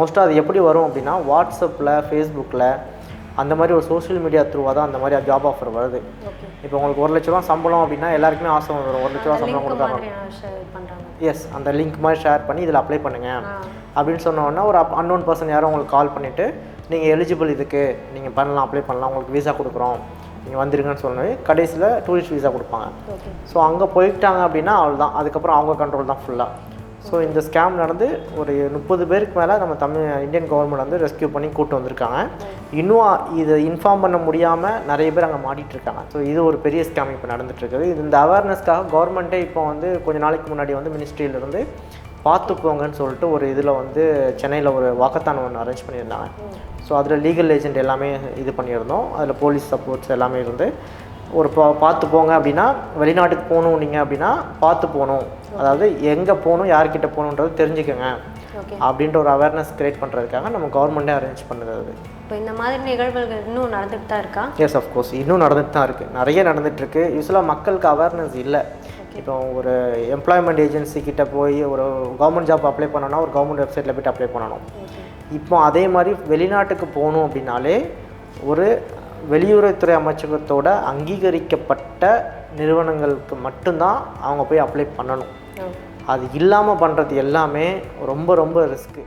மோஸ்ட்டாக அது எப்படி வரும் அப்படின்னா வாட்ஸ்அப்பில் ஃபேஸ்புக்கில் அந்த மாதிரி ஒரு சோஷியல் மீடியா த்ரூவாக தான் அந்த மாதிரி ஜாப் ஆஃபர் வருது. இப்போ உங்களுக்கு ஒரு லட்ச ரூபா சம்பளம் அப்படின்னா எல்லாருக்குமே ஆசை வரும் ஒரு லட்ச ரூபா சம்பளம் கொடுத்தாங்க எஸ் அந்த லிங்க் மாதிரி ஷேர் பண்ணி இதில் அப்ளை பண்ணுங்க. அப்படின்னு சொன்ன உடனே ஒரு அன்னோன் பர்சன் யாரும் உங்களுக்கு கால் பண்ணிவிட்டு நீங்கள் எலிஜிபிள் இதுக்கு நீங்கள் பண்ணலாம் அப்ளை பண்ணலாம் உங்களுக்கு வீசா கொடுக்குறோம். நீங்கள் வந்துருங்கன்னு சொன்னது கடைசியில் டூரிஸ்ட் வீசா கொடுப்பாங்க. ஸோ அங்கே போயிட்டாங்க அப்படின்னா அவ்வளோதான் அதுக்கப்புறம் அவங்க கண்ட்ரோல் தான் ஃபுல்லாக ஸோ இந்த ஸ்கேம் நடந்து ஒரு முப்பது பேருக்கு மேலே நம்ம தமிழ் இந்தியன் கவர்மெண்ட் வந்து ரெஸ்கியூ பண்ணி கூட்டு வந்திருக்காங்க. இன்னும் இதை இன்ஃபார்ம் பண்ண முடியாமல் நிறைய பேர் அங்கே மாட்டிகிட்ருக்காங்க ஸோ இது ஒரு பெரிய ஸ்கேம் இப்போ நடந்துகிட்ருக்குது இது இந்த அவேர்னஸ்க்காக கவர்மெண்ட்டே இப்போ வந்து கொஞ்சம் நாளைக்கு முன்னாடி வந்து மினிஸ்ட்ரியிலேருந்து பார்த்துக்கோங்கன்னு சொல்லிட்டு ஒரு இதில் வந்து சென்னையில் ஒரு வாக்கத்தான் ஒன்று அரேஞ்ச் பண்ணியிருந்தாங்க. ஸோ அதில் லீகல் ஏஜென்ட் எல்லாமே இது பண்ணியிருந்தோம். அதில் போலீஸ் சப்போர்ட்ஸ் எல்லாமே இருந்து ஒரு பா பார்த்து போங்க அப்படின்னா வெளிநாட்டுக்கு போகணும் நீங்கள் அப்படின்னா பார்த்து போகணும். அதாவது எங்கே போகணும் யார்கிட்ட போகணுன்றது தெரிஞ்சுக்கோங்க. அப்படின்ற ஒரு அவேர்னஸ் கிரியேட் பண்ணுறதுக்காக நம்ம கவர்மெண்ட்டே அரேஞ்ச் பண்ணுது அது. இப்போ இந்த மாதிரி நிகழ்வுகள் இன்னும் நடந்துட்டு தான் இருக்கா? எஸ் அஃப்கோர்ஸ் இன்னும் நடந்துட்டு தான் இருக்குது நிறைய நடந்துட்டுருக்கு யூஸ்வலாக மக்களுக்கு அவேர்னஸ் இல்லை. இப்போ ஒரு எம்ப்ளாய்மெண்ட் ஏஜென்சி கிட்ட போய் ஒரு கவர்மெண்ட் ஜாப் அப்ளை பண்ணணும்னா ஒரு கவர்மெண்ட் வெப்சைட்டில் போய்ட்டு அப்ளை பண்ணணும். இப்போ அதே மாதிரி வெளிநாட்டுக்கு போகணும் அப்படின்னாலே ஒரு வெளியுறவுத்துறை அமைச்சகத்தோட அங்கீகரிக்கப்பட்ட நிறுவனங்களுக்கு மட்டும்தான் அவங்க போய் அப்ளை பண்ணணும். அது இல்லாமல் பண்ணுறது எல்லாமே ரொம்ப ரொம்ப ரிஸ்க்கு